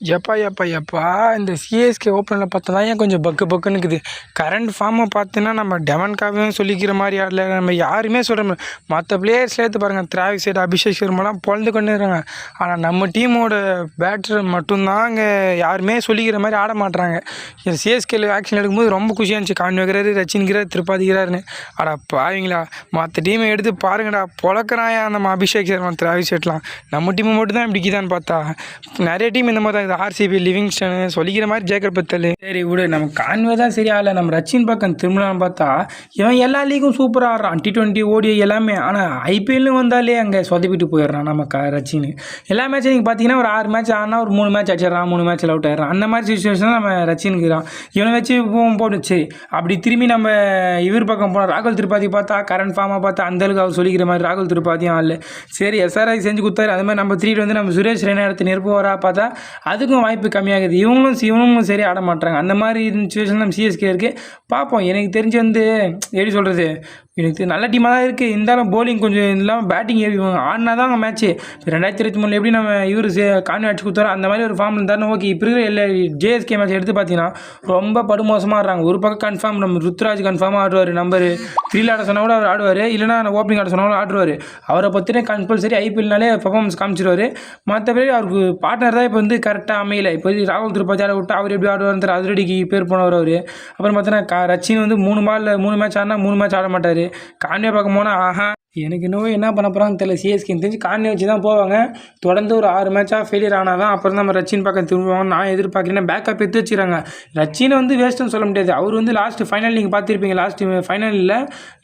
எப்பா எப்பா எப்பா? இந்த சிஎஸ்கே ஓப்பனில் பார்த்தா ஏன் கொஞ்சம் பக்கு பக்குன்னு இருக்குது? கரண்ட் ஃபார்மை பார்த்தீங்கன்னா நம்ம டெவன்காவையும் சொல்லிக்கிற மாதிரி ஆடல நம்ம யாருமே சொல்கிற மற்ற பிளேயர்ஸ் சேர்த்து பாருங்கள் திராவிக் சைடு அபிஷேக் சர்மாலாம் பொழுது கொண்டு இருக்காங்க. ஆனால் நம்ம டீமோட பேட்டர் மட்டும்தான் அங்கே யாருமே சொல்லிக்கிற மாதிரி ஆட மாட்றாங்க. சிஎஸ்கேல ஆக்ஷன் எடுக்கும்போது ரொம்ப குஷியாக இருந்துச்சு. கான்வெகிறாரு ரச்சின்கிறார் திருப்பாதிக்கிறாருன்னு அடா பாவீங்களா? மற்ற டீமை எடுத்து பாருங்கடா. பொழக்கிறாயா நம்ம அபிஷேக் சர்மா திராவிக் சைட்லாம். நம்ம டீமை மட்டும் தான் இப்படிக்குதான்னு பார்த்தா. நிறைய டீம் இந்த மாதிரி தான் இருக்குது ஆர்சிபி லிவிங்ஸ்டனு சொல்லிக்கிற மாதிரி ஜேக்கர் பத்தல். சரி விடு நம்ம கான்வே தான் சரியா இல்லை நம்ம ரச்சின் பக்கம் திரும்பலாம் பார்த்தா இவன் எல்லா லீக்கும் சூப்பராக ஆடுறான். டி டுவெண்ட்டி ஓடி எல்லாமே. ஆனால் ஐபிஎல்லும் வந்தாலே அங்கே சொதப்பிட்டு போயிடுறான் நம்ம க ரச்சின். எல்லா மேட்சும் நீங்கள் பார்த்தீங்கன்னா ஒரு ஆறு மேட்ச் ஆனால் ஒரு மூணு மேட்ச் அடிச்சிடறான் மூணு மேட்ச்சில் அவுட் ஆயிடுறான். அந்த மாதிரி சுச்சுவேஷன் நம்ம ரச்சினுக்குறான் இவனை வச்சு போகும் போட்டுச்சு. அப்படி திரும்பி நம்ம இவர் பக்கம் போனோம் ராகுல் திருப்பாதி பார்த்தா கரண்ட் ஃபார்மாக பார்த்தா அந்த அளவுக்கு அவர் சொல்லிக்கிற மாதிரி ராகுல் திருப்பாதியும் ஆள் சரி எஸ்ஆர்ஐ செஞ்சு கொடுத்தாரு. அது மாதிரி நம்ம த்ரீட் வந்து நம்ம சுரேஷ் ரெய்னா எடுத்து நெருப்புவாரா பார்த்தா அது அதுக்கும் வாய்ப்பு கம்மியாகுது. இவங்களும் இவங்களும் சரி ஆட மாட்டாங்க அந்த மாதிரி சுச்சுவேஷன் நம்ம சிஎஸ்கே இருக்குது பார்ப்போம் எனக்கு தெரிஞ்சு வந்து எப்படி சொல்கிறது எனக்கு நல்ல டீமாக தான் இருக்குது இருந்தாலும் போலிங் கொஞ்சம் இல்லாமல் பேட்டிங் ஆடினா தான் மேட்ச்சு ரெண்டாயிரத்தி இருபத்தி மூணில் எப்படி நம்ம இவர் கான்வே அடிச்சு கொடுத்தாரோ அந்த மாதிரி ஒரு ஃபார்ம் இருந்தாலும் ஓகே இப்போ இருக்கிற எல்லா ஜேஎஸ்கே மேட்ச் எடுத்து பார்த்தீங்கன்னா ரொம்ப படுமோசமாக ஆடுறாங்க. ஒரு பக்கம் கன்ஃபார்ம் நம்ம ருத்ராஜ் கன்ஃபார்மாக ஆடுவார் நம்பர் த்ரீல ஆட சொன்னால் கூட அவர் ஆடுவார் இல்லைனா ஓப்பனிங் ஆட சொன்னால் கூட ஆடுவார். அவரை பற்றின கம்பல்சரி ஐபிஎல்னாலே பர்ஃபார்மன்ஸ் காமிச்சிருவார். மற்றபடி அவருக்கு பார்ட்னர் தான் இப்போ வந்து கரெக்டாக அமையல. இப்போ ராகுல் திருப்பதி ஆட விட்டு அவர் எப்படி ஆடுவார் அதிரடிக்கு பேர் போனவர் அவர். அப்புறம் பார்த்தீங்கன்னா க ரச்சின் வந்து மூணு மாலில் மூணு மேட்ச் ஆடினா மூணு மேட்ச் ஆட மாட்டார். கான்வே பார்க்க போனால் ஆஹா எனக்கு இன்னும் என்ன பண்ண போகிறாங்க தெரியல. சிஎஸ்கே தெரிஞ்சு கான்வே வச்சு தான் போவாங்க. தொடர்ந்து ஒரு ஆறு மேட்சாக ஃபெயிலியர் ஆனால் தான் அப்புறம் நம்ம ரச்சின் பக்கம் திரும்புவாங்க நான் எதிர்பார்க்குறேன். பேக்கப் எடுத்து வச்சுக்கிறாங்க ரச்சினை வந்து வேஸ்ட்டுன்னு சொல்ல முடியாது. அவர் வந்து லாஸ்ட் ஃபைனல் நீங்கள் பார்த்துருப்பீங்க. லாஸ்ட் ஃபைனலில்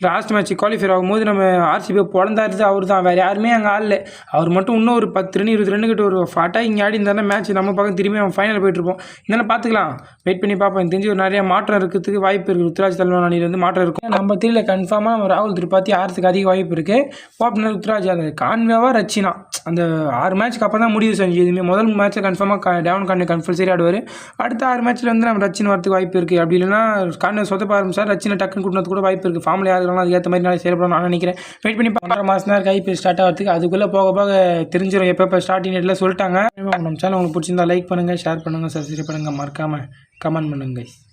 லாஸ்ட் மேட்ச் குவாலிஃபை ஆகும்போது நம்ம ஆர்சிபி பிறந்தாருது அவர் தான். வேறு யாருமே அங்கே ஆள் அவர் மட்டும் இன்னும் ஒரு பத்து ரன் இருபது ரன் கிட்ட ஒரு ஃபாட்டாக இங்கே ஆடி இருந்தாலும் மேட்ச் நம்ம பக்கம் திரும்பி நம்ம ஃபைனல் போயிட்டுருப்போம் இதெல்லாம் பார்த்துக்கலாம். வெயிட் பண்ணி பார்ப்போம். எனக்கு தெரிஞ்சு ஒரு நிறைய மாற்றம் இருக்கிறதுக்கு வாய்ப்பு இருக்குது ருத்ராஜ் தலைவன் அணியில் வந்து மாற்றம் இருக்கும். நம்ம தெரியல கன்ஃபார்மாக நம்ம ராகுல் திரிபாத்தி ஆறதுக்கு அதிக வாய்ப்பு இருக்குது பாப்னர் ருத்ராஜ் அந்த கான்வேவா ரச்சினா. அந்த ஆறு மேட்ச்க்கு அப்போ தான் முடிவு செஞ்சு எதுவுமே. முதல் மேட்ச்சில் கன்ஃபார்மாக டேவன் கான்வே கம்பல்சரி ஆடுவார். அடுத்த ஆறு மேட்ச்சில் வந்து நம்ம ரச்சின் வரதுக்கு வாய்ப்பு இருக்குது அப்படி இல்லைன்னா கான்வே சொதப்ப ஆரம்பிச்சார். ரச்சினை டக்குன்னு கூட்டினது கூட வாய்ப்பு இருக்குது ஃபார்மில் யார் இருக்கலாம் அதுக்கேற்ற மாதிரி நான் செயல்படணும் நான் நினைக்கிறேன். வெயிட் பண்ணி பன்னெண்டு மாதம் தான் இருக்குது ஐபிஎல் ஸ்டார்ட் ஆகிறதுக்கு அதுக்குள்ளே போக போக தெரிஞ்சிடும் எப்போ ஸ்டார்டிங் டேட்டில் சொல்லிட்டாங்க. நம்ம சேனல் உங்களுக்கு பிடிச்சிருந்தா லைக் பண்ணுங்கள் ஷேர் பண்ணுங்கள் சப்ஸ்கிரைப் பண்ணுங்கள் மறக்காமல் கமெண்ட் பண்ணுங்கள்